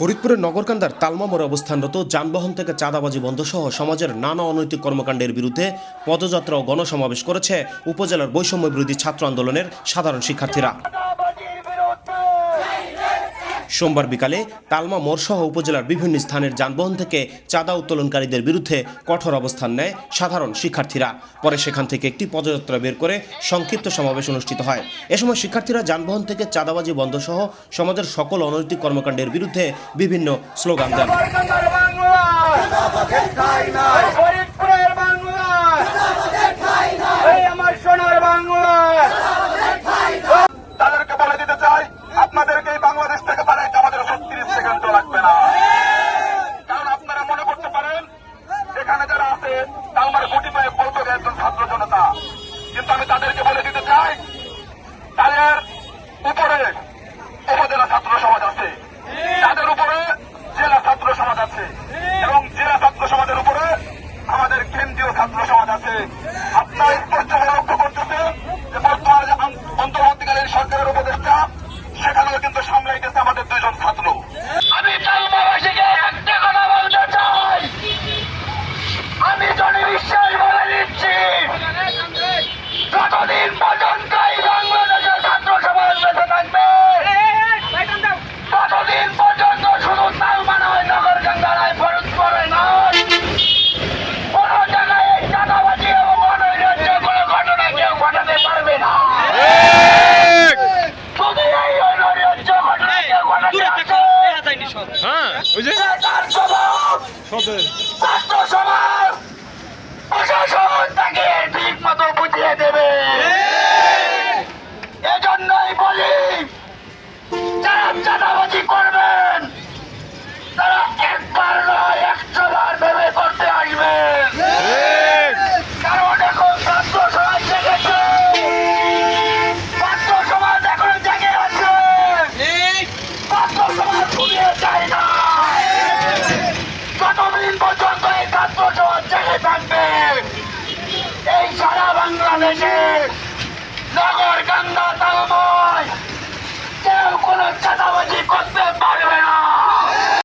ফরিদপুরের নগরকান্দার তালমামোর অবস্থানরত যানবাহন থেকে চাঁদাবাজি বন্ধ সহ সমাজের নানা অনৈতিক কর্মকাণ্ডের বিরুদ্ধে পদযাত্রা ও গণসমাবেশ করেছে উপজেলার বৈষম্য বিরোধী ছাত্র আন্দোলনের সাধারণ শিক্ষার্থীরা। সোমবার বিকালে তালমা মোড়সহ উপজেলার বিভিন্ন স্থানের যানবাহন থেকে চাঁদা উত্তোলনকারীদের বিরুদ্ধে কঠোর অবস্থান নেয় সাধারণ শিক্ষার্থীরা পরে সেখান থেকে একটি পদযাত্রা বের করে সংক্ষিপ্ত সমাবেশ অনুষ্ঠিত হয় এ সময় শিক্ষার্থীরা যানবাহন থেকে চাঁদাবাজি বন্ধ সহ সমাজের সকল অনৈতিক কর্মকাণ্ডের বিরুদ্ধে বিভিন্ন স্লোগান দেন বাংলার বাংলা ফরিদপুরের বাংলা এই আমার সোনার বাংলা তাদেরকে বলে দিতে চাই আপনাদেরকে এই বাংলাদেশ থেকে পাঠাইতে আমাদের ছত্রিশ সেকেন্ড লাগবে না কারণ আপনারা মনে করতে পারেন এখানে তা আমার তালমার গুটি পায়ে বলতে একজন ছাত্র জনতা। কিন্তু আমি তাদেরকে বলে দিতে চাই, তাদের উপরে উপজেলা ছাত্র সমাজ আছে। তাদের উপরে জেলা ছাত্র সমাজ আছে। এবং জেলা ছাত্র সমাজের উপরে আমাদের কেন্দ্রীয় ছাত্র সমাজ আছে। আপনারা পর্যন্ত এই বাংলাদেশের ছাত্র সমাজ বেঁচে থাকবে। ততদিন পর্যন্ত শুধু তালমা নয় নগর গঙ্গারায় ফরজ করে নয়? কোন জায়গায় চাঁদাবাজি এবং অনৈরাজ্য কোনো ঘটনা কেউ ঘটাতে পারবে না। যদি এই অনৈরাজ্য ঘটনা কেউ ঘটাতে আসে, হ্যাঁ ওই যে তার স্বভাব ছাত্র সমাজ এই